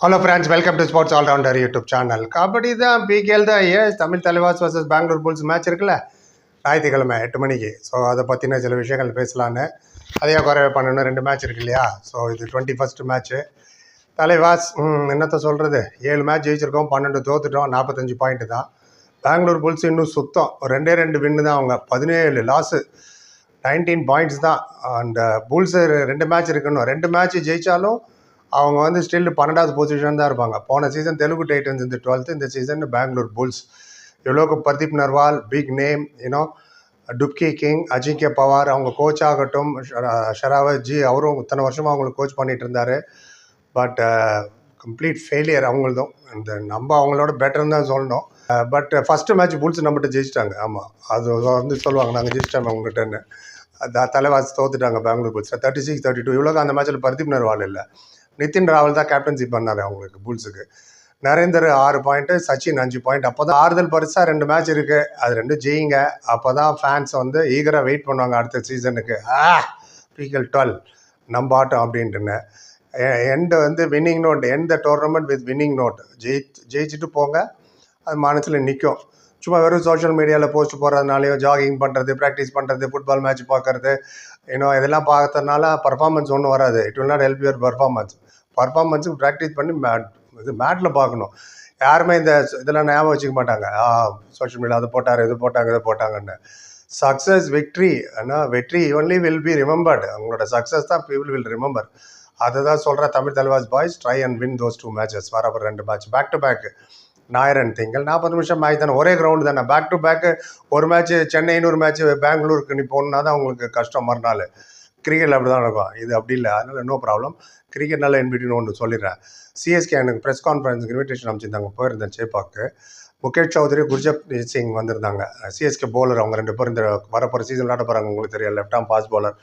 Hello friends welcome to sports allrounder YouTube channel kabaddi தான் PKL தான் ஏ Tamil Thalaivas versus Bengaluru Bulls match இருக்குல்ல? ஞாயிற்றுக்கிழமை எட்டு மணிக்கு. ஸோ அதை பற்றின சில விஷயங்கள் பேசலான்னு. அதையா குறை பண்ணணும் ரெண்டு மேட்ச் இருக்கு இல்லையா? ஸோ இது டுவெண்ட்டி ஃபஸ்ட் மேட்ச்சு தலைவாஸ் ம், சொல்கிறது ஏழு மேட்ச் ஜெயிச்சிருக்கோம் பன்னெண்டு தோத்துட்டோம் நாற்பத்தஞ்சு பாயிண்ட்டு தான். பெங்களூர் புல்ஸ் இன்னும் சுத்தம். ரெண்டே ரெண்டு வின்னு தான் அவங்க. பதினேழு லாஸு நைன்டீன் பாயிண்ட்ஸ் தான். அந்த புல்ஸு ரெண்டு மேட்ச் இருக்கணும் ரெண்டு மேட்ச் ஜெயித்தாலும் அவங்க வந்து ஸ்டில் பன்னெண்டாவது பொசிஷன் தான் இருப்பாங்க. போன சீசன் தெலுங்கு டைட்டன்ஸ் இந்த டுவெல்த்து இந்த சீசன் பெங்களூர் புல்ஸ். எவ்வளோக்கு Pardeep Narwal big name you know dubki king Ajinkya Pawar அவங்க கோச் ஆகட்டும் ஷரா- ஷராவத் ஜி அவரும் இத்தனை வருஷமாக அவங்களுக்கு கோச் பண்ணிட்டு இருந்தார். பட் கம்ப்ளீட் uh, ஃபெயிலியர் அவங்களதும். இந்த நம்ம அவங்களோட பெட்டர்னு தான் சொல்லணும். பட் ஃபஸ்ட்டு மேட்ச் புல்ஸ் நம்மகிட்ட ஜெயிச்சிட்டாங்க. ஆமாம் அது வந்து சொல்லுவாங்க நாங்கள் ஜெயிச்சிட்டாங்க அவங்ககிட்டன்னு தலைவாசி தோத்துட்டாங்க Bengaluru Bulls. Thirty six thirty two இவ்வளோ அந்த மேட்ச்சில் பர்தீப் நர்வால் இல்லை. நிதின் ராவல் தான் கேப்டன்சி பண்ணார் அவங்களுக்கு புல்ஸுக்கு. நரேந்தர் ஆறு பாயிண்ட்டு சச்சின் அஞ்சு பாயிண்ட் அப்போ தான் ஆறுதல் பரிசாக ரெண்டு மேட்ச் இருக்குது அது ரெண்டு ஜெயிங்க. அப்போ தான் ஃபேன்ஸ் வந்து ஈகராக வெயிட் பண்ணுவாங்க அடுத்த சீசனுக்கு ஆ பிகல் டுவெல் நம்ம ஆட்டம் அப்படின்ட்டுன்னு. எண்டு வந்து winning note end the tournament with winning note ஜெயி ஜெயிச்சுட்டு போங்க. அது மனசில் நிற்கும் சும்மா வெறும் சோஷியல் மீடியாவில் போஸ்ட் போடுறதுனாலையும் ஜாகிங் பண்ணுறது ப்ராக்டிஸ் பண்ணுறது ஃபுட்பால் மேட்ச் பார்க்குறது இன்னும் இதெல்லாம் பார்த்ததுனால பர்ஃபார்மன்ஸ் ஒன்றும் வராது. It will not help your performance பர்ஃபார்மன்ஸுக்கு practice பண்ணி மேட் இது மேட்டில் பார்க்கணும். யாருமே இந்த இதெல்லாம் ஞாபகம் வச்சுக்க மாட்டாங்க. ஆ சோஷியல் மீடியா அது போட்டார் இது போட்டாங்க இது போட்டாங்கன்னு. சக்ஸஸ் விக்ட்ரி ஆனால் வெற்றி ஒன்லி வில் பி ரிமெம்பர்டு அவங்களோட சக்ஸஸ் தான் பீப்புள் வில் ரிமெம்பர் அதை தான் சொல்கிற Tamil Thalaivas boys try and win those two matches வரப்போ ரெண்டு மேட்ச் பேக் டு பேக் ஞாயிறு திங்கள். நாற்பது நிமிஷம் மேட்ச் தானே? ஒரே கிரவுண்டு தானே? பேக் டு பேக்கு ஒரு மேட்ச் சென்னை இன்னொரு மேட்ச் பெங்களூருக்கு நீ போகணுன்னா தான் உங்களுக்கு கஷ்டம் மறுநாள். கிரிக்கெட்டில் அப்படி தான் நடக்கும். இது அப்படி இல்லை. அதனால் நோ ப்ராப்ளம் கிரிக்கெட்னால இன்பிட்டின்னு ஒன்று சொல்லிடுறேன். சிஎஸ்கே எனக்கு ப்ரெஸ் கான்ஃபரன்ஸுக்கு இன்விடேஷன் அமைச்சிருந்தாங்க போயிருந்தேன் சேப்பாக்கு. முகேஷ் சௌத்ரி குர்ஜப் சிங் வந்திருந்தாங்க. சிஎஸ்கே போலர் அவங்க ரெண்டு பேரும் இந்த வரப்போகிற சீசன் விளாட போகிறாங்க உங்களுக்கு தெரியும். லெஃப்ட் ஆம் ஃபாஸ்ட் பாலர்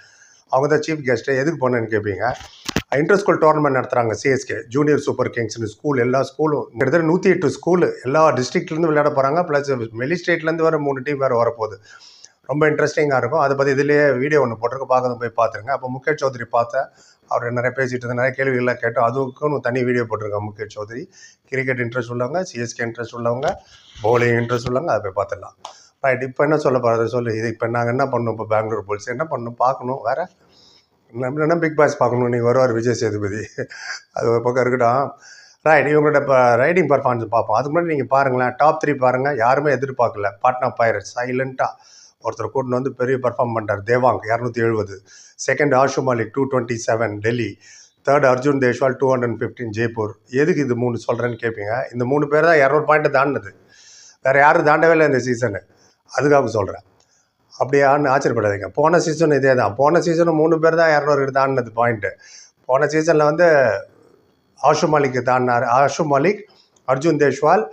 அவங்க தான் சீஃப் கெஸ்ட்டு எதுக்கு போனேன்னு கேட்பீங்க இன்டர் ஸ்கூல் டோர்னமெண்ட் நடத்துகிறாங்க சிஎஸ்கே ஜூனியர் சூப்பர் கிங்ஸ்னு ஸ்கூல் எல்லா ஸ்கூலும் கிட்டத்தட்ட நூற்றி எட்டு ஸ்கூலு எல்லா டிஸ்ட்ரிக்ட்லேருந்து விளையாட போகிறாங்க ப்ளஸ் வெளி ஸ்டேட்லேருந்து வர மூணு டீம் வேறு வரப்போகுது. ரொம்ப இன்ட்ரெஸ்டிங்காக இருக்கும். அதை பற்றி இதுலேயே வீடியோ ஒன்று போட்டிருக்கு. பார்க்க போய் பார்த்துருங்க. அப்போ முகேஷ் சௌத்ரி பார்த்தேன் அவர் நிறைய பேசிட்டு இருந்த நிறைய கேள்விகள்லாம் கேட்டோம். அதுக்கும் தனி வீடியோ போட்டிருக்கேன் முகேஷ் சௌத்ரி. கிரிக்கெட் இன்ட்ரெஸ்ட் உள்ளவங்க சிஎஸ்கே இன்ட்ரெஸ்ட் உள்ளவங்க பவுலிங் இன்ட்ரெஸ்ட் உள்ளவங்க அதை போய் பார்த்துடலாம். ரைட் இப்போ என்ன சொல்ல போகிறது சொல்லு. இது இப்போ நாங்கள் என்ன பண்ணணும் இப்போ பெங்களூர் போலீஸ் என்ன பண்ணணும் பார்க்கணும். வேறு என்ன பிக் பாஸ் பார்க்கணும் நீங்கள் வருவார் விஜய் சேதுபதி? அது ஒரு பக்கம் இருக்கட்டும். ரைட் இவங்களோட இப்போ ரைடிங் பர்ஃபார்மன்ஸ் பார்ப்போம். அதுக்கு முன்னாடி நீங்கள் பாருங்களேன் டாப் த்ரீ பாருங்கள் யாருமே எதிர்பார்க்கல. பாட்னா பைரட் சைலண்ட்டாக ஒருத்தர் கூட்டின்னு வந்து பெரிய பர்ஃபார்ம் பண்ணுறார் தேவாங் இரநூத்தி எழுபது second Ashu Malik two twenty seven Delhi third Arjun Deshwal two hundred fifteen Jaipur எதுக்கு இது மூணு சொல்கிறேன்னு கேட்பீங்க இந்த மூணு பேர் தான் இரநூறு பாயிண்ட்டை தாண்டினது வேறு யாரும் தாண்டவே இல்லை இந்த சீசனு அதுக்காக சொல்கிறேன் அப்படியான்னு ஆச்சரியப்படாதீங்க. போன சீசன் இதே தான் போன சீசனும் மூணு பேர் தான் இரநூறு தாண்டினது பாயிண்ட்டு போன சீசனில் வந்து ஆஷு மாலிக் தாண்டினார். ஆஷு மாலிக் அர்ஜுன் தேஷ்வால்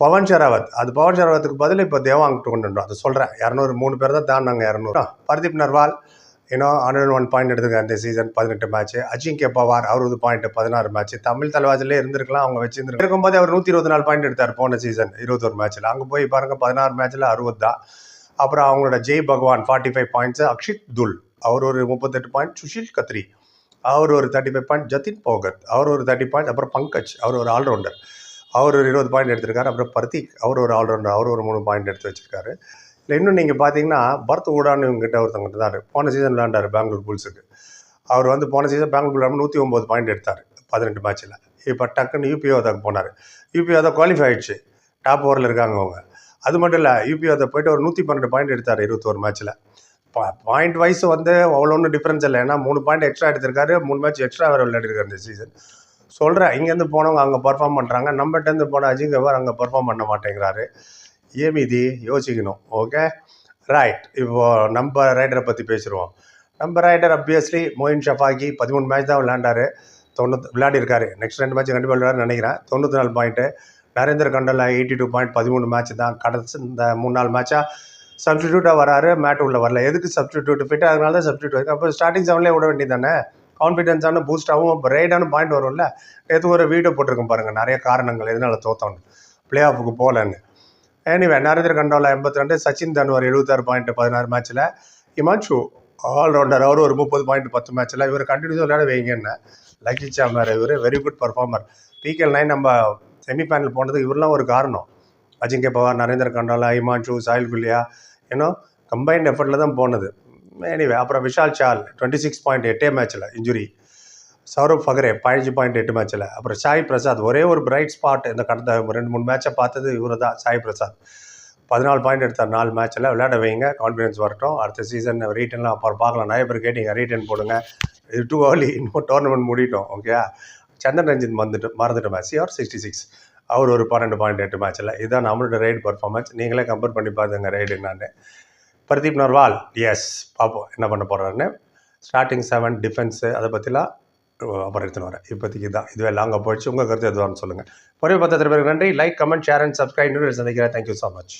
பவன் ஷெராவத். அது பவன் ஷெராவத்துக்கு பதில் இப்போ தேவாங் கொண்டு அதை சொல்கிறேன் இரநூறு மூணு பேர் தான் தாண்டினாங்க இரநூறு. பர்தீப் நர்வால் இன்னும் ஹண்ட்ரட் ஒன் பாயிண்ட் எடுத்துங்க இந்த சீசன் பதினெட்டு மேட்ச் அஜிங்கே பவார் அறுபது பாயிண்ட் பதினாறு மேட்ச் தமிழ் தலைவாஜிலே இருந்திருக்கலாம் அவங்க வச்சிருந்துருக்கும் இருக்கும்போது அவர் நூற்றி இருபத்தி நாலு பாயிண்ட் எடுத்தார் போன சீசன் இருபத்தொரு மேட்ச்சில் அங்கே போய் பாருங்கள் பதினாறு மேட்ச்சில் அறுபது தான் அப்புறம் அவங்களோட ஜெய் பகவான் ஃபார்ட்டி ஃபைவ் பாயிண்ட்ஸ் அக்ஷித் துல். அவர் ஒரு முப்பத்தெட்டு பாயிண்ட் சுஷில் கத்ரி. அவர் ஒரு thirty five point Jatin Phogat. அவர் ஒரு தேர்ட்டி பாயிண்ட் அப்புறம் பங்கஜ். அவர் ஒரு ஆல்ரவுண்டர் அவர் ஒரு இருபது பாயிண்ட் எடுத்திருக்காரு. அப்புறம் பர்தீக். அவர் ஒரு ஆல்ரவுண்டர் அவர் ஒரு மூணு பாயிண்ட் எடுத்து வச்சிருக்காரு. இல்லை இன்னும் நீங்கள் பார்த்தீங்கன்னா பரத் ஊடான்னு இவங்ககிட்ட ஒருத்தவங்க இருந்தார். போன சீசன் விளாண்டார் பெங்களூர் புல்ஸுக்கு. அவர் வந்து போன சீசன் பெங்களூர் விளாடும் நூற்றி ஒம்பது பாயிண்ட் எடுத்தார் பதினெட்டு மேட்ச்சில் இப்போ டக்குன்னு யூபிஓதாக்கு போனார். யூபிஓ தான் குவாலிஃபை ஆயிடுச்சு. டாப் ஓவரில் இருக்காங்க அவங்க. அது மட்டும் இல்லை யூபிஓதை போயிட்டு ஒரு நூற்றி பன்னெண்டு பாயிண்ட் எடுத்தார் இருபத்தோரு மேட்ச்சில் பாயிண்ட் வைஸ் வந்து அவ்வளோ ஒன்றும் டிஃப்ரென்ஸ் இல்லை. ஏன்னா மூணு பாயிண்ட் எக்ஸ்ட்ரா எடுத்திருக்காரு மூணு மேட்ச் எக்ஸ்ட்ரா வேறு விளையாடிருக்காரு இந்த சீசன் சொல்கிறேன் இங்கேருந்து போனவங்க அங்கே பர்ஃபார்ம் பண்ணுறாங்க நம்மகிட்டேருந்து போன அஜிங்கவர் அங்கே பர்ஃபார்ம் பண்ண மாட்டேங்கிறாரு. ஏமிதி யோசிக்கணும் ஓகே ரைட் இப்போ நம்ம ரைடரை பற்றி பேசிடுவோம் நம்ம ரைடர் அப்வியஸ்லி மொயின் ஷஃபாகி பதிமூணு மேட்ச் தான் விளையாண்டாரு. தொண்ணூத் விளையாடிருக்காரு. நெக்ஸ்ட் ரெண்டு மேட்ச் கண்டிப்பாக விளையாடுன்னு நினைக்கிறேன். தொண்ணூற்றி நாலு point Narender Kandola eighty two point பதிமூணு மேட்ச் தான். கடைசி இந்த மூணு நாலு மேட்சாக சப்ஸ்டிடியூட்டாக வராரு. மேட் உள்ள வரல. எதுக்கு சப்ஸ்டியூட் ஃபிட் அதனால தான் சப்ஸ்டிடியூட் அப்போ ஸ்டார்டிங் செவன்லேயே விட வேண்டியதானே கான்ஃபிடென்ஸான பூஸ்டாகவும் இப்போ ரைடான பாயிண்ட் வரும்ல? நேற்று ஒரு வீடியோ போட்டிருக்கோம் பாருங்கள் நிறைய காரணங்கள். எதனால தோத்தோன்னு பிளே ஆஃபுக்கு போகலன்னு. ஏனிவே நரேந்திர கண்டோலா எண்பத்தி ரெண்டு சச்சின் தன்வர் எழுபத்தாறு பாயிண்ட் பதினாறு மேட்ச்சில் இமான்ஷு ஆல்ரவுண்டர் அவர் ஒரு முப்பது பாயிண்ட் பத்து மேட்ச்சில் இவர் கண்டினியூஸாக விளையாட வைங்கன்னு லக்கி சாமர் இவர் very good performer PKL nine நம்ம செமிஃபைனல் போனதுக்கு இவரெல்லாம் ஒரு காரணம். அஜிங்கே பவார் நரேந்திர கண்டாலா ஹிமான்ஷு சாயில் குல்லியா ஏன்னோ கம்பைன்ட் எஃபர்ட்டில் தான் போனது. எனிவே அப்புறம் விஷால் சால் டுவெண்ட்டி சிக்ஸ் பாயிண்ட் எட்டே மேட்ச்சில் இன்ஜுரி சௌரவ் ஃபகரே பதினஞ்சு பாயிண்ட் எட்டு மேட்ச்சில் அப்புறம் சாய் பிரசாத் ஒரே ஒரு பிரைட் ஸ்பாட் இந்த கடந்த ரெண்டு மூணு மேட்சை பார்த்தது இவர் தான் சாய் பிரசாத். பதினாலு பாயிண்ட் எடுத்தார் நாலு மேட்ச்சில் விளையாட வைங்க கான்ஃபிடன்ஸ் வரட்டும். அடுத்த சீசன் ரீட்டன்லாம் அப்புறம் பார்க்கலாம். நிறைய பேர் கேட்டீங்க ரீட்டன் போடுங்க. இது டூ ஏர்லி இன்னும் டோர்னமெண்ட் முடிட்டோம் ஓகே சந்தன் ரஞ்சித் வந்துட்டு மறந்துட்டு மேட்ச் ஆர் சிக்ஸ்டி சிக்ஸ் அவர் ஒரு பன்னெண்டு பாயிண்ட் எட்டு மேட்ச்சில் இதுதான் நம்மளோட ரைடு பர்ஃபார்மன்ஸ் நீங்களே கம்பேர் பண்ணி பாருங்க ரைடு என்னான்னு. பிரதீப் நர்வால் எஸ் பார்ப்போம் என்ன பண்ண போகிறாருன்னு ஸ்டார்டிங் செவன் டிஃபென்ஸு அதை பற்றிலாம் அப்புறம் எடுத்துன்னு வரேன் இப்போதைக்கு தான் இதுவே லாங்காக போயிடுச்சு உங்கள் கருத்து எதுவான்னு சொல்லுங்கள் பொறுமை பத்திரத்து பேருக்கு நன்றி like comment share and subscribe சந்திக்கிறேன். Thank you so much